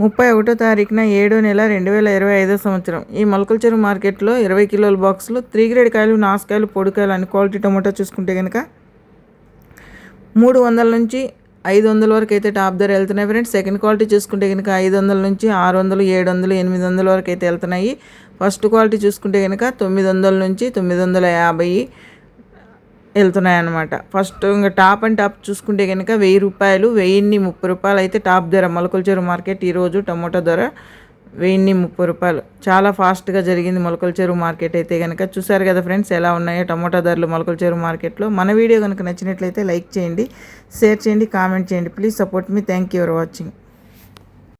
ముప్పై ఒకటో తారీఖున ఏడో నెల రెండు వేల ఇరవై ఐదో సంవత్సరం. ఈ మొలకల చెరువు మార్కెట్లో ఇరవై కిలోల బాక్సులు త్రీ గ్రేడ్ కాయలు నాసుకాయలు పొడికాయలు అన్ని క్వాలిటీ టమోటా చూసుకుంటే కనుక మూడు వందల నుంచి ఐదు వందల వరకు అయితే టాప్ ధర వెళ్తున్నాయి ఫ్రెండ్స్. సెకండ్ క్వాలిటీ చూసుకుంటే కనుక ఐదు వందల నుంచి ఆరు వందలు ఏడు వందలు ఎనిమిది వందల వరకు అయితే వెళ్తున్నాయి. ఫస్ట్ క్వాలిటీ చూసుకుంటే కనుక తొమ్మిది వందల నుంచి తొమ్మిది వందల యాభై వెళ్తున్నాయి అనమాట ఫస్ట్ ఇంకా టాప్ అండ్ టాప్ చూసుకుంటే కనుక వెయ్యి రూపాయలు వెయ్యిన్ని ముప్పై రూపాయలు అయితే టాప్ ధర. మొలకల మార్కెట్ ఈరోజు టమోటా ధర వెయ్యిన్ని ముప్పై రూపాయలు. చాలా ఫాస్ట్గా జరిగింది మొలకల చెరువు మార్కెట్ అయితే కనుక చూసారు కదా ఫ్రెండ్స్ ఎలా ఉన్నాయో టమోటా ధరలు మొలకల చెరువు మార్కెట్లో. మన వీడియో కనుక నచ్చినట్లయితే లైక్ చేయండి షేర్ చేయండి కామెంట్ చేయండి. ప్లీజ్ సపోర్ట్ మీ థ్యాంక్ యూ ఫర్ వాచింగ్